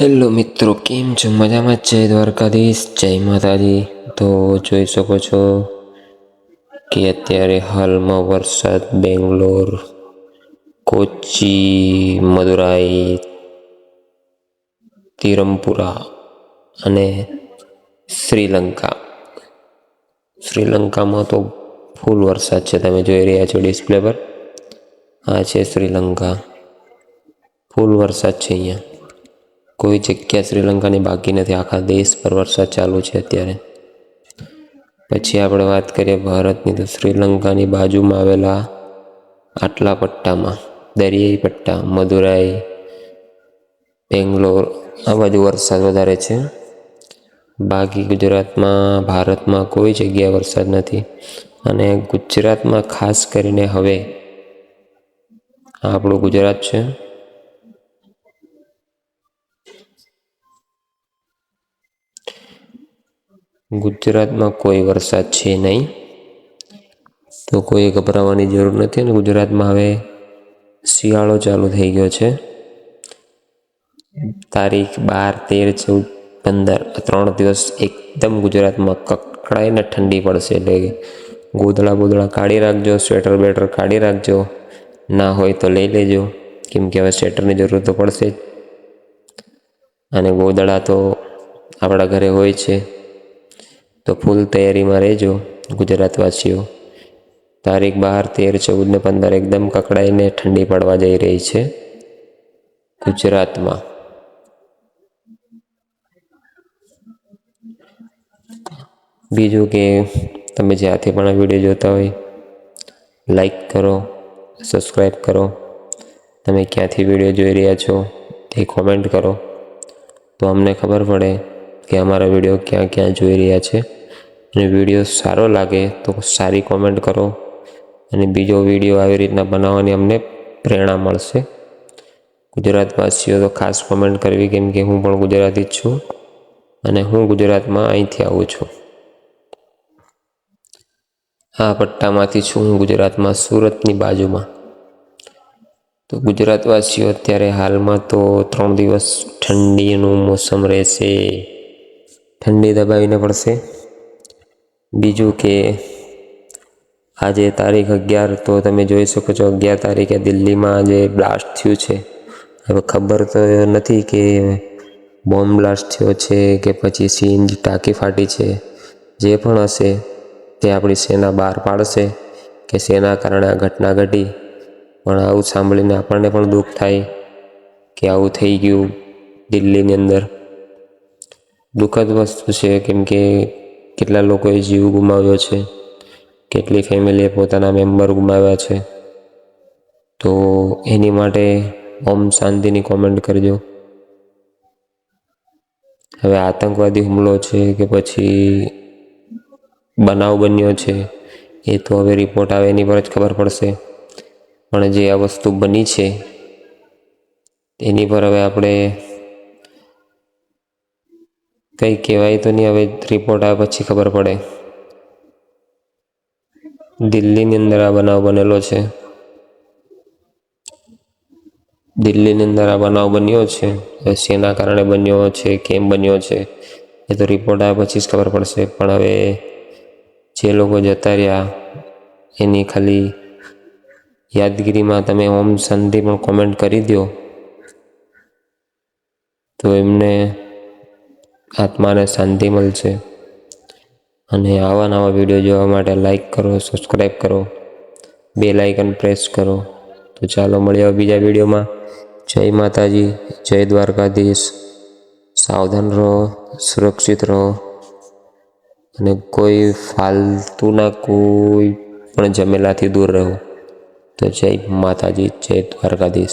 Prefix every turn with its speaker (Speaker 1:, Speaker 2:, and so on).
Speaker 1: Hello મિત્રો, કેમ છો? મજામાં જય દ્વારકાધીશ. જય માતાજી. તો જોઈ શકો છો કે અત્યારે હાલમાં વરસાદ બેંગ્લોર, કોચી, મદુરાઈ તિરમપુરા અને શ્રીલંકા. શ્રીલંકામાં તો ફૂલ વરસાદ છે, તમે જોઈ રહ્યા છો ડિસ્પ્લે પર. આ છે શ્રીલંકા. ફૂલ વરસાદ છે અહીંયા. કોઈ જગ્યા શ્રીલંકાની બાકી નથી. આખા દેશ પર વરસાદ ચાલુ છે અત્યારે. પછી આપણે વાત કરીએ ભારતની તો શ્રીલંકાની બાજુમાં આવેલા આટલા પટ્ટામાં દરિયાઈ પટ્ટા મદુરાઈ, બેંગ્લોર, આ બાજુ વરસાદ વધારે છે. બાકી ગુજરાતમાં, ભારતમાં કોઈ જગ્યાએ વરસાદ નથી. અને ગુજરાતમાં ખાસ કરીને હવે, આપણું ગુજરાત છે. ગુજરાતમાં કોઈ વરસાદ છે નહીં. તો કોઈ ગભરાવાની જરૂર નથી અને ગુજરાતમાં હવે શિયાળો ચાલુ થઈ ગયો છે. તારીખ બાર, તેર, ચૌદ, પંદર ત્રણ દિવસ એકદમ ગુજરાતમાં કકડાઈને ઠંડી પડશે એટલે ગોદળા ગોદળા કાઢી રાખજો, સ્વેટર બેટર કાઢી રાખજો. ના હોય તો લઈ લેજો, કેમ કે હવે સ્વેટરની જરૂર તો પડશે જ. અને ગોદળા તો આપણા ઘરે હોય છે. તો ફૂલ તૈયારીમાં રહેજો, ગુજરાતવાસીઓ. તારીખ બાર, તેર, ચૌદ ને પંદર એકદમ કકડાઈને ઠંડી પડવા જઈ રહી છે ગુજરાતમાં. બીજું કે તમે જ્યાંથી પણ આ વીડિયો જોતા હોય, લાઈક કરો, સબસ્ક્રાઈબ કરો. તમે ક્યાંથી વીડિયો જોઈ રહ્યા છો તે કોમેન્ટ કરો. તો અમને ખબર પડે કે અમારા વીડિયો ક્યાં ક્યાં જોઈ રહ્યા છે. અને વીડિયો સારો લાગે તો સારી કોમેન્ટ કરો. અને બીજો વીડિયો આવી રીતના બનાવવાની અમને પ્રેરણા મળશે. ગુજરાતવાસીઓ તો ખાસ કોમેન્ટ કરવી કેમ કે હું પણ ગુજરાતી જ છું. અને હું ગુજરાતમાં અહીંથી આવું છું. આ પટ્ટામાંથી છું હું ગુજરાતમાં, સુરતની બાજુમાં. તો ગુજરાતવાસીઓ અત્યારે હાલમાં તો ત્રણ દિવસ ઠંડીનું મોસમ રહેશે. ઠંડી દબાવીને પડશે. બીજું કે આજે તારીખ અગિયાર, તો તમે જોઈ શકો છો અગિયાર તારીખે દિલ્હીમાં આજે બ્લાસ્ટ થયું છે. હવે ખબર તો નથી કે બોમ્બ બ્લાસ્ટ થયો છે કે પછી સીએનજી ટાંકી ફાટી છે. જે પણ હશે તે આપણી સેના બહાર પાડશે કે શેના કારણે આ ઘટના ઘટી. પણ આવું સાંભળીને આપણને પણ દુઃખ થાય કે આવું થઈ ગયું દિલ્હીની અંદર. દુઃખદ વસ્તુ છે કેમ કે કેટલા લોકોએ જીવ ગુમાવ્યો છે, કેટલી ફેમિલીએ પોતાના મેમ્બર ગુમાવ્યા છે. તો એની માટે ઓમ શાંતિની કોમેન્ટ કરજો. હવે આતંકવાદી હુમલો છે કે પછી બનાવ બન્યો છે, એ તો હવે રિપોર્ટ આવે એની પર જ ખબર પડશે. પણ જે આ વસ્તુ બની છે, એની પર હવે આપણે કંઈ કહેવાય તો નહીં, હવે રિપોર્ટ આવ્યા પછી ખબર પડે. દિલ્હીની અંદર આ બનાવ બનેલો છે. દિલ્હીની અંદર આ બનાવ બન્યો છે. શેના કારણે બન્યો છે, કેમ બન્યો છે, એ તો રિપોર્ટ આવ્યા પછી જ ખબર પડશે. પણ હવે જે લોકો જતા રહ્યા, એની ખાલી યાદગીરીમાં તમે ઓમ શાંતિ પણ કોમેન્ટ કરી દો તો એમને આત્માને શાંતિ મળશે. અને આવા નવા વીડિયો જોવા માટે લાઈક કરો સબસ્ક્રાઈબ કરો. બે લાઇકન પ્રેસ કરો. તો ચાલો મળીએ બીજા વિડીયોમાં જય માતાજી, જય દ્વારકાધીશ. સાવધાન રહો, સુરક્ષિત રહો. અને કોઈ ફાલતુના કોઈ પણ જમેલાથી દૂર રહો. તો જય માતાજી, જય દ્વારકાધીશ.